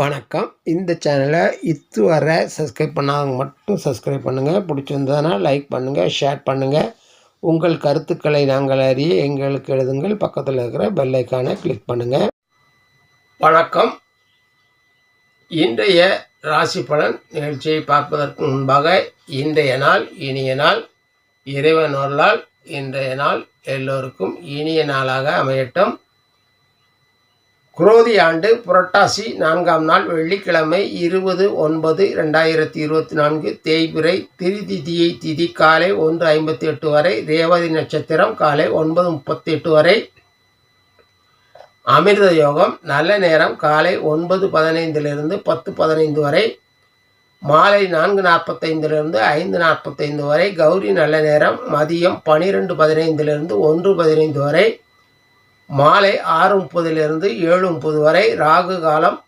வணக்கம். இந்த சேனலை இதுவரை சப்ஸ்கிரைப் பண்ணாதவங்க மட்டும் சப்ஸ்கிரைப் பண்ணுங்கள் பிடிச்சிருந்ததுன்னா லைக் பண்ணுங்கள் ஷேர் பண்ணுங்கள் உங்கள் கருத்துக்களை நாங்கள் அறிய எங்களுக்கு எழுதுங்கள். பக்கத்தில் இருக்கிற பெல்லைக்கான கிளிக் பண்ணுங்கள் வணக்கம். இன்றைய ராசி பலன் நிகழ்ச்சியை பார்ப்பதற்கு முன்பாக இன்றைய நாள் இனிய நாள் இறைவன் ஒருளால் இன்றைய நாள் எல்லோருக்கும் இனிய நாளாக அமையட்டும். குரோதி ஆண்டு புரட்டாசி நான்காம் நாள் வெள்ளிக்கிழமை இருபது ஒன்பது ரெண்டாயிரத்தி இருபத்தி நான்கு தேய்பிறை திரிதிதியை திதி காலை ஒன்று ஐம்பத்தி எட்டு வரை ரேவதி நட்சத்திரம் காலை ஒன்பது முப்பத்தி எட்டு வரை அமிர்த யோகம் நல்ல நேரம் காலை ஒன்பது பதினைந்திலிருந்து பத்து பதினைந்து வரை மாலை நான்கு நாற்பத்தைந்திலிருந்து ஐந்து நாற்பத்தைந்து வரை கௌரி நல்ல நேரம் மதியம் பனிரெண்டு பதினைந்திலிருந்து ஒன்று பதினைந்து வரை மாலை ஆறு முப்பதிலிருந்து ஏழு முப்பது வரை ராகு காலம்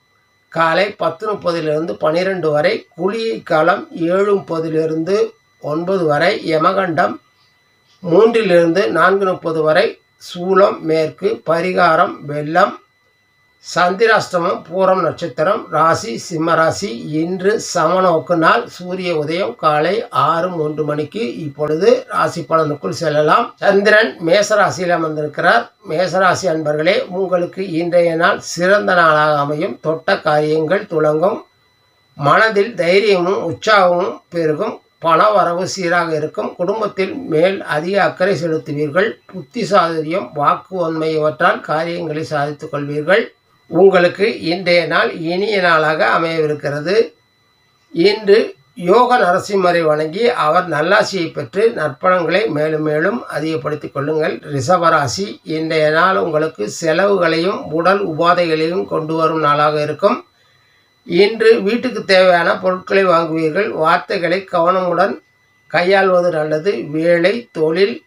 காலை பத்து முப்பதிலிருந்து பன்னிரெண்டு வரை குழியை காலம் ஏழு முப்பதிலிருந்து ஒன்பது வரை யமகண்டம் மூன்றிலிருந்து நான்கு முப்பது வரை சூலம் மேற்கு பரிகாரம் வெள்ளம் சந்திராஷ்டமம் பூரம் நட்சத்திரம் ராசி சிம்மராசி இன்று சமநோக்கு நாள். சூரிய உதயம் காலை ஆறு மூன்று மணிக்கு இப்பொழுது ராசி பலனுக்குள் செல்லலாம். சந்திரன் மேசராசியில் அமர்ந்திருக்கிறார். மேசராசி அன்பர்களே உங்களுக்கு இன்றைய நாள் சிறந்த நாளாக அமையும். தொட்ட காரியங்கள் துளங்கும். மனதில் தைரியமும் உற்சாகமும் பெருகும். பண வரவு சீராக இருக்கும். குடும்பத்தில் மேல் அதிக அக்கறை செலுத்துவீர்கள். புத்தி சாதுரியம் வாக்கு உண்மை இவற்றால் காரியங்களை சாதித்துக் கொள்வீர்கள். உங்களுக்கு இன்றைய நாள் இனிய நாளாக அமையவிருக்கிறது. இன்று யோக நரசிம்மரை வணங்கி அவர் நல்லாசியை பெற்று நற்பணங்களை மேலும் மேலும் அதிகப்படுத்திக் கொள்ளுங்கள். ரிஷபராசி இன்றைய நாள் உங்களுக்கு செலவுகளையும் உடல் உபாதைகளையும் கொண்டு வரும் நாளாக இருக்கும். இன்று வீட்டுக்கு தேவையான பொருட்களை வாங்குவீர்கள். வார்த்தைகளை கவனமுடன் கையாள்வது நல்லது. வேலை தொழில்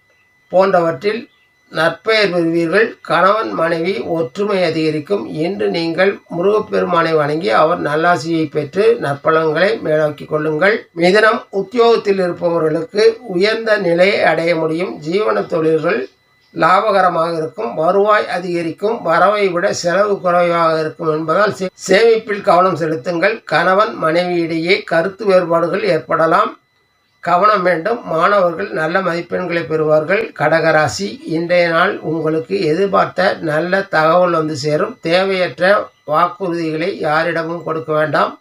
போன்றவற்றில் நற்பெயர் பெறுவீர்கள். கணவன் மனைவி ஒற்றுமை அதிகரிக்கும் இன்று நீங்கள் முருகப்பெருமானை வணங்கி அவர் நல்லாசியை பெற்று நற்பலன்களை மேலோக்கிக் கொள்ளுங்கள். மிதனம் உத்தியோகத்தில் இருப்பவர்களுக்கு உயர்ந்த நிலையை அடைய முடியும். ஜீவன தொழில்கள் லாபகரமாக இருக்கும். வருவாய் அதிகரிக்கும். வரவை விட செலவு குறைவாக இருக்கும் என்பதால் சேமிப்பில் கவனம் செலுத்துங்கள். கணவன் மனைவியிடையே கருத்து வேறுபாடுகள் ஏற்படலாம். கவனம் வேண்டும். மாணவர்கள் நல்ல மதிப்பெண்களை பெறுவார்கள். கடகராசி இன்றைய நாள் உங்களுக்கு எதிர்பார்த்த நல்ல தகவல் வந்து சேரும். தேவையற்ற வாக்குறுதிகளை யாரிடமும் கொடுக்க வேண்டாம்.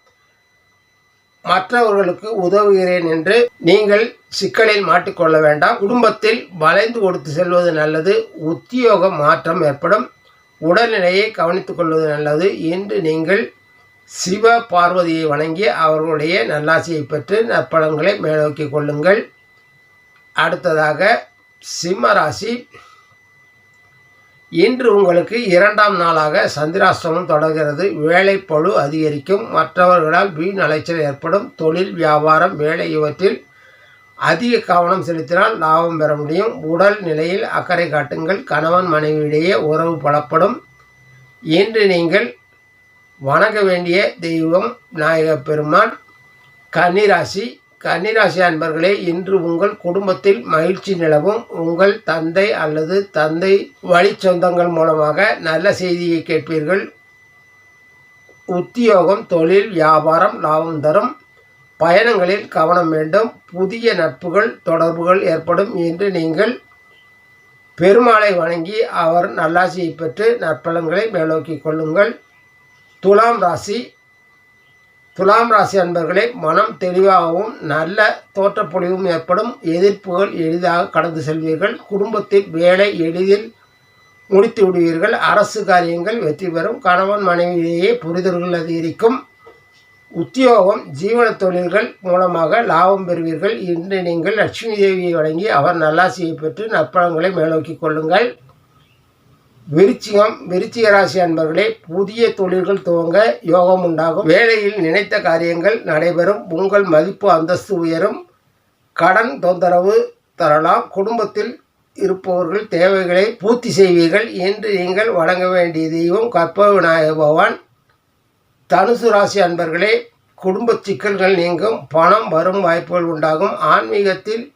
மற்றவர்களுக்கு உதவுகிறேன் என்று நீங்கள் சிக்கலில் மாட்டிக்கொள்ள வேண்டாம். குடும்பத்தில் வளைந்து கொடுத்து செல்வது நல்லது. உத்தியோக மாற்றம் ஏற்படும். உடல்நிலையை கவனித்துக் கொள்வது நல்லது. இன்று நீங்கள் சிவ பார்வதியை வணங்கி அவர்களுடைய நல்லாசியை பெற்று நற்பலன்களை மேலோக்கி கொள்ளுங்கள். அடுத்ததாக சிம்ம ராசி. இன்று உங்களுக்கு இரண்டாம் நாளாக சந்திராஷ்டிரமம் தொடர்கிறது. வேலை பழு அதிகரிக்கும். மற்றவர்களால் வீண் அலைச்சல் ஏற்படும். தொழில் வியாபாரம் வேலை இவற்றில் அதிக கவனம் செலுத்தினால் லாபம் பெற முடியும். உடல் நிலையில் அக்கறை காட்டுங்கள். கணவன் மனைவியிடையே உறவு பலப்படும். இன்று நீங்கள் வணங்க வேண்டிய தெய்வம் நாயக பெருமான் கன்னிராசி. கன்னிராசி அன்பர்களே இன்று உங்கள் குடும்பத்தில் மகிழ்ச்சி நிலவும் உங்கள் தந்தை அல்லது தந்தை வழி சொந்தங்கள் மூலமாக நல்ல செய்தியை கேட்பீர்கள். உத்தியோகம் தொழில் வியாபாரம் லாபம் தரும். பயணங்களில் கவனம் வேண்டும். புதிய நட்புகள் தொடர்புகள் ஏற்படும் என்று நீங்கள் பெருமாளை வணங்கி அவர் நல்லாசியை பெற்று நற்பலன்களை மேலோக்கிக் கொள்ளுங்கள். துலாம் ராசி. துலாம் ராசி அன்பர்களே மனம் தெளிவாகவும் நல்ல தோற்றப்பொழிவும் ஏற்படும். எதிர்ப்புகள் எளிதாக கடந்து செல்வீர்கள். குடும்பத்தில் வேலை எளிதில் முடித்து விடுவீர்கள். அரசு காரியங்கள் வெற்றி பெறும். கணவன் மனைவியிலேயே புரிதல்கள் அதிகரிக்கும். உத்தியோகம் ஜீவன தொழில்கள் மூலமாக லாபம் பெறுவீர்கள். இன்று நீங்கள் லட்சுமி தேவியை வழங்கி அவர் நல்லாசியை பெற்று நற்பழங்களை மேலோக்கிக் கொள்ளுங்கள். விருச்சிகம் விருச்சிக ராசி அன்பர்களே புதிய தொழில்கள் துவங்க யோகம் உண்டாகும். வேலையில் நினைத்த காரியங்கள் நடைபெறும். உங்கள் மதிப்பு அந்தஸ்து உயரும். கடன் தொந்தரவு தரலாம். குடும்பத்தில் இருப்பவர்கள் தேவைகளை பூர்த்தி செய்வீர்கள். என்று நீங்கள் வழங்க வேண்டிய தெய்வம் கற்ப விநாயக பகவான். தனுசு ராசி அன்பர்களே குடும்ப சிக்கல்கள் நீங்கும். பணம் வரும் வாய்ப்புகள் உண்டாகும். ஆன்மீகத்தில்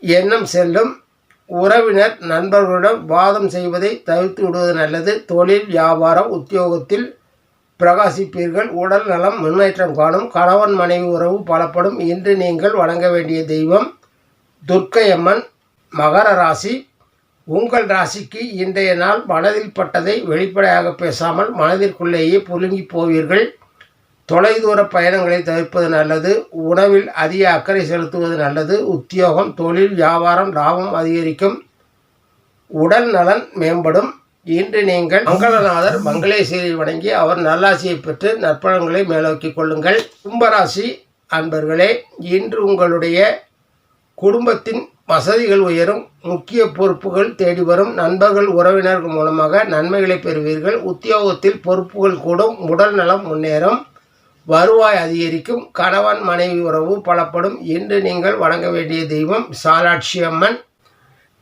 எண்ணம் செல்லும். உறவினர் நண்பர்களுடன் வாதம் செய்வதை தவிர்த்து விடுவது நல்லது. தொழில் வியாபாரம் உத்தியோகத்தில் பிரகாசிப்பீர்கள். உடல் நலம் முன்னேற்றம் காணும். கணவன் மனைவி உறவு பலப்படும். இன்று நீங்கள் வணங்க வேண்டிய தெய்வம் துர்க்கையம்மன். மகர ராசி. உங்கள் ராசிக்கு இன்றைய நாள் மனதில் பட்டதை வெளிப்படையாக பேசாமல் மனதிற்குள்ளேயே புழுங்கி போவீர்கள். தொலைதூர பயணங்களை தவிர்ப்பது நல்லது. உணவில் அதிக அக்கறை செலுத்துவது நல்லது. உத்தியோகம் தொழில் வியாபாரம் லாபம் அதிகரிக்கும். உடல் நலன் மேம்படும். இன்று நீங்கள் மங்களநாதர் மங்களேஸ்வரி வணங்கி அவர் நல்லாசியை பெற்று நற்பலன்களை மேலோக்கிக் கொள்ளுங்கள். கும்பராசி அன்பர்களே இன்று உங்களுடைய குடும்பத்தின் வசதிகள் உயரும். முக்கிய பொறுப்புகள் தேடி வரும். நண்பர்கள் உறவினர்கள் மூலமாக நன்மைகளை பெறுவீர்கள். உத்தியோகத்தில் பொறுப்புகள் கூடும். உடல் நலம் முன்னேறும். வருவாய் அதிகரிக்கும் கணவன் மனைவி உறவு பலப்படும் இன்று நீங்கள் வணங்க வேண்டிய தெய்வம் சாலாட்சி அம்மன்.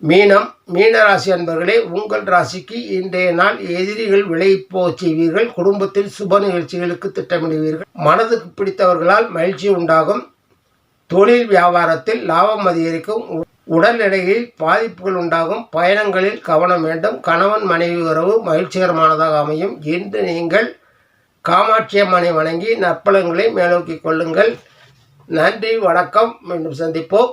மீனம் மீனராசி அன்பர்களே உங்கள் ராசிக்கு இன்றைய நாள் எதிரிகள் விளைப்போ செய்வீர்கள் குடும்பத்தில் சுப நிகழ்ச்சிகளுக்கு திட்டமிடுவீர்கள். மனதுக்கு பிடித்தவர்களால் மகிழ்ச்சி உண்டாகும். தொழில் வியாபாரத்தில் லாபம் அதிகரிக்கும். உ- உடல் எடையில் பாதிப்புகள் உண்டாகும். பயணங்களில் கவனம் வேண்டும். கணவன் மனைவி உறவு மகிழ்ச்சிகரமானதாக அமையும் இன்று நீங்கள் காமாட்சி அம்மனை வணங்கி நற்பலங்களை மேலோக்கிக் கொள்ளுங்கள். நன்றி வணக்கம். மீண்டும் சந்திப்போம்.